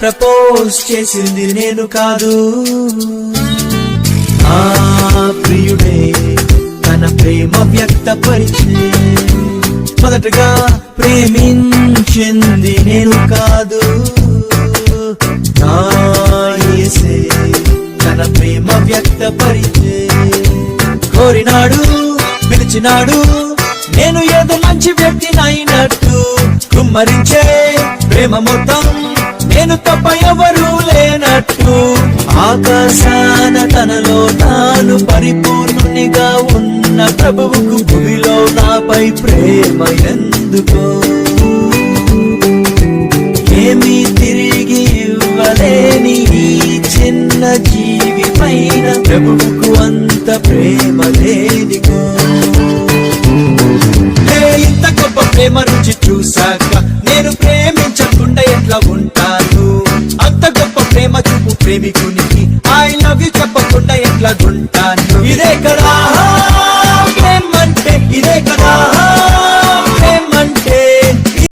Propose చేసింది నేను కాదు. ఆ ప్రియుడే తన ప్రేమ వ్యక్తపరిచే మొదటగా ప్రేమించింది నేను కాదు. నా తన ప్రేమ వ్యక్తపరిచే కోరినాడు పిలిచినాడు నేను ఏదో మంచి వ్యక్తినైనట్టు కుమ్మరించే ప్రేమ మొత్తం నేను తప్ప ఎవరు లేనట్టు ఆకాశాన తనలో తాను పరిపూర్ణునిగా ఉన్న ప్రభువుకు భూమిలో నాపై ప్రేమ ఎందుకో? ఏమీ తిరిగి ఇవ్వలేని ఈ చిన్న జీవి పైన ప్రభువుకు అంత ప్రేమ లేనికో? ఇంత గొప్ప ప్రేమ రుచి చూశాక ప్రేమికునికి. ఆయన లవ్ చెప్పకుండా ఎట్లా గుంటాను? ఇదే కదా.